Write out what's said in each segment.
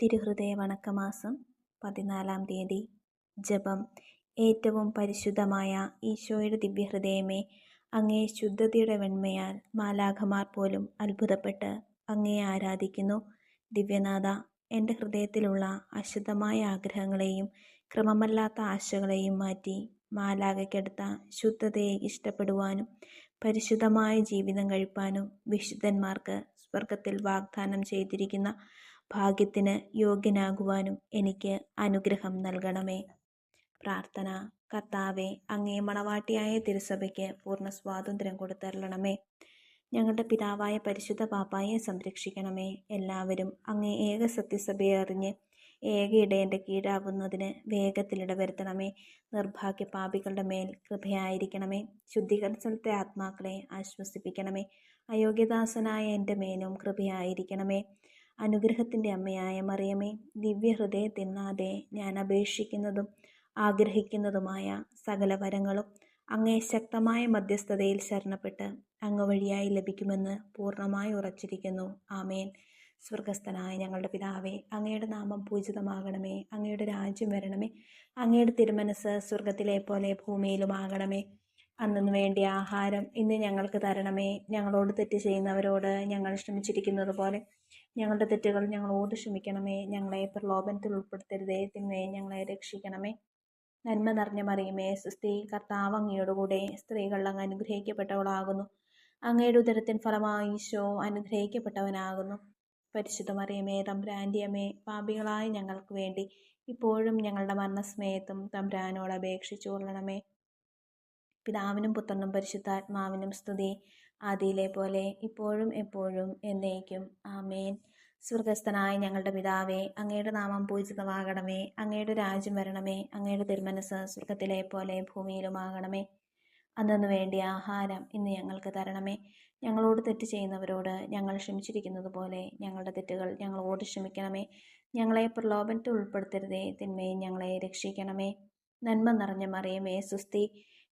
തിരുഹൃദയ വണക്കമാസം പതിനാലാം തീയതി. ജപം. ഏറ്റവും പരിശുദ്ധമായ ഈശോയുടെ ദിവ്യഹൃദയമേ അങ്ങേ ശുദ്ധതയുടെ വെണ്മയാൽ മാലാഖമാർ പോലും അത്ഭുതപ്പെട്ട് അങ്ങേ ആരാധിക്കുന്നു. ദിവ്യനാഥ എന്റെ ഹൃദയത്തിലുള്ള അശുദ്ധമായ ആഗ്രഹങ്ങളെയും ക്രമമല്ലാത്ത ആശകളെയും മാറ്റി മാലാഖയ്ക്കടുത്ത ശുദ്ധതയെ ഇഷ്ടപ്പെടുവാനും പരിശുദ്ധമായ ജീവിതം കഴിപ്പാനും വിശുദ്ധന്മാർക്ക് സ്വർഗത്തിൽ വാഗ്ദാനം ചെയ്തിരിക്കുന്ന ഭാഗ്യത്തിന് യോഗ്യനാകുവാനും എനിക്ക് അനുഗ്രഹം നൽകണമേ. പ്രാർത്ഥന കർത്താവെ അങ്ങേ മണവാട്ടിയായ തിരുസഭയ്ക്ക് പൂർണ സ്വാതന്ത്ര്യം കൊടുത്തരളണമേ. ഞങ്ങളുടെ പിതാവായ പരിശുദ്ധ പാപ്പായെ സംരക്ഷിക്കണമേ. എല്ലാവരും അങ്ങേ ഏക സത്യസഭയെ അറിഞ്ഞ് ഏക ഇടയന്റെ കീഴാകുന്നതിന് വേഗത്തിൽ ഇടവരുത്തണമേ. നിർഭാഗ്യ പാപികളുടെ മേൽ കൃപയായിരിക്കണമേ. ശുദ്ധീകരണത്തെ ആത്മാക്കളെ ആശ്വസിപ്പിക്കണമേ. അയോഗ്യദാസനായ എന്റെ മേലും കൃപയായിരിക്കണമേ. അനുഗ്രഹത്തിന്റെ അമ്മയായ മറിയമേ ദിവ്യഹൃദയത്തിന്നാതെ ഞാൻ അപേക്ഷിക്കുന്നതും ആഗ്രഹിക്കുന്നതുമായ സകല വരങ്ങളും അങ്ങേ ശക്തമായ മധ്യസ്ഥതയിൽ ശരണപ്പെട്ട് അങ്ങ് വഴിയായി ലഭിക്കുമെന്ന് പൂർണമായി ഉറച്ചിരിക്കുന്നു. ആമേൻ. സ്വർഗസ്ഥനായ ഞങ്ങളുടെ പിതാവേ അങ്ങയുടെ നാമം പൂജിതമാകണമേ അങ്ങയുടെ രാജ്യം വരണമേ അങ്ങയുടെ തിരുമനസ് സ്വർഗത്തിലെ പോലെ ഭൂമിയിലുമാകണമേ. അന്നു വേണ്ടിയ ആഹാരം ഇന്ന് ഞങ്ങൾക്ക് തരണമേ. ഞങ്ങളോട് തെറ്റ് ചെയ്യുന്നവരോട് ഞങ്ങൾ ക്ഷമിച്ചിരിക്കുന്നത് പോലെ ഞങ്ങളുടെ തെറ്റുകൾ ഞങ്ങളോട് ക്ഷമിക്കണമേ. ഞങ്ങളെ പ്രലോഭനത്തിൽ ഉൾപ്പെടുത്തരുതേ. തിന്മയെ ഞങ്ങളെ രക്ഷിക്കണമേ. നന്മ നിറഞ്ഞ മറിയുമേ. സ്ത്രീ കർത്താവ് അങ്ങയോടുകൂടെ സ്ത്രീകൾ അങ്ങ് അനുഗ്രഹിക്കപ്പെട്ടവളാകുന്നു. അങ്ങയുടെ ഉദരത്തിൻ ഫലമായി ഈശോ അനുഗ്രഹിക്കപ്പെട്ടവനാകുന്നു. പരിശുദ്ധ മറിയമേ തമ്പ്രാന്റിയമ്മേ പാപികളായ ഞങ്ങൾക്ക് വേണ്ടി ഇപ്പോഴും ഞങ്ങളുടെ മരണസമയത്തും തമ്പ്രാനോട് അപേക്ഷിച്ചു കൊള്ളണമേ. പിതാവിനും പുത്രനും പരിശുദ്ധാത്മാവിനും സ്തുതി. ആദിയിലെ പോലെ ഇപ്പോഴും എപ്പോഴും എന്നേക്കും. ആമേൻ. സ്വർഗസ്ഥനായ ഞങ്ങളുടെ പിതാവേ അങ്ങയുടെ നാമം പൂജിതമാകണമേ. അങ്ങയുടെ രാജ്യം വരണമേ. അങ്ങയുടെ തിരുമനസ് സ്വർഗത്തിലെ പോലെ ഭൂമിയിലുമാകണമേ. അന്നു വേണ്ടിയ ആഹാരം ഇന്ന് ഞങ്ങൾക്ക് തരണമേ. ഞങ്ങളോട് തെറ്റ് ചെയ്യുന്നവരോട് ഞങ്ങൾ ക്ഷമിച്ചിരിക്കുന്നത് പോലെ ഞങ്ങളുടെ തെറ്റുകൾ ഞങ്ങളോട് ക്ഷമിക്കണമേ. ഞങ്ങളെ പ്രലോഭനത്തിൽ ഉൾപ്പെടുത്തരുതേ. തിന്മയും ഞങ്ങളെ രക്ഷിക്കണമേ. നന്മ നിറഞ്ഞ മറിയമേ സുസ്തി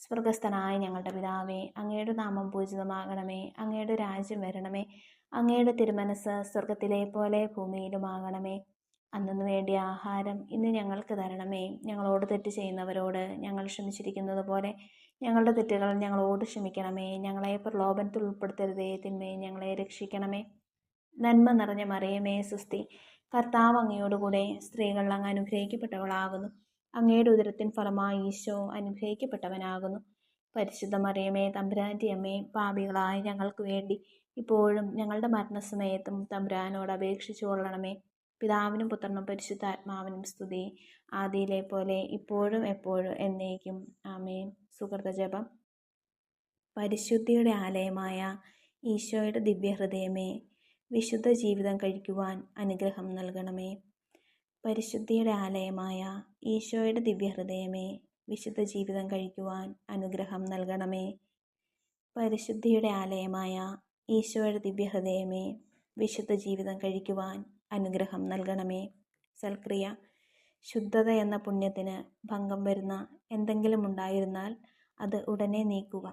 സ്വർഗസ്ഥനായ ഞങ്ങളുടെ പിതാവേ അങ്ങയുടെ നാമം പൂജിതമാകണമേ അങ്ങയുടെ രാജ്യം വരണമേ അങ്ങയുടെ തിരുമനസ് സ്വർഗത്തിലെ പോലെ ഭൂമിയിലുമാകണമേ. അന്നു വേണ്ടിയ ആഹാരം ഇന്ന് ഞങ്ങൾക്ക് തരണമേ. ഞങ്ങളോട് തെറ്റ് ചെയ്യുന്നവരോട് ഞങ്ങൾ ക്ഷമിച്ചിരിക്കുന്നത് പോലെ ഞങ്ങളുടെ തെറ്റുകൾ ഞങ്ങളോട് ക്ഷമിക്കണമേ. ഞങ്ങളെ പ്രലോഭനത്തിൽ ഉൾപ്പെടുത്തരുതേ തിന്മയെ ഞങ്ങളെ രക്ഷിക്കണമേ. നന്മ നിറഞ്ഞ മറിയമേ സുസ്തി കർത്താവ് അങ്ങയോടുകൂടെ സ്ത്രീകൾ അങ്ങ് അനുഗ്രഹിക്കപ്പെട്ടവളാകുന്നു. അങ്ങയുടെ ഉദരത്തിൻ ഫലമായി ഈശോ അനുഗ്രഹിക്കപ്പെട്ടവനാകുന്നു. പരിശുദ്ധ മറിയമേ തമ്പുരാന്റെ അമ്മേ പാപികളായ ഞങ്ങൾക്ക് വേണ്ടി ഇപ്പോഴും ഞങ്ങളുടെ മരണസമയത്തും തമ്പുരാനോട് അപേക്ഷിച്ചു കൊള്ളണമേ. പിതാവിനും പുത്രനും പരിശുദ്ധാത്മാവിനും സ്തുതി. ആദിയിലെ പോലെ ഇപ്പോഴും എപ്പോഴും എന്നേക്കും. ആമേൻ. സുഹൃത ജപം. പരിശുദ്ധിയുടെ ആലയമായ ഈശോയുടെ ദിവ്യഹൃദയമേ വിശുദ്ധ ജീവിതം കഴിക്കുവാൻ അനുഗ്രഹം നൽകണമേ. പരിശുദ്ധിയുടെ ആലയമായ ഈശോയുടെ ദിവ്യഹൃദയമേ വിശുദ്ധ ജീവിതം കഴിക്കുവാൻ അനുഗ്രഹം നൽകണമേ. പരിശുദ്ധിയുടെ ആലയമായ ഈശോയുടെ ദിവ്യഹൃദയമേ വിശുദ്ധ ജീവിതം കഴിക്കുവാൻ അനുഗ്രഹം നൽകണമേ. സൽക്രിയ ശുദ്ധത എന്ന പുണ്യത്തിന് ഭംഗം വരുന്ന എന്തെങ്കിലും ഉണ്ടായിരുന്നാൽ അത് ഉടനെ നീക്കുക.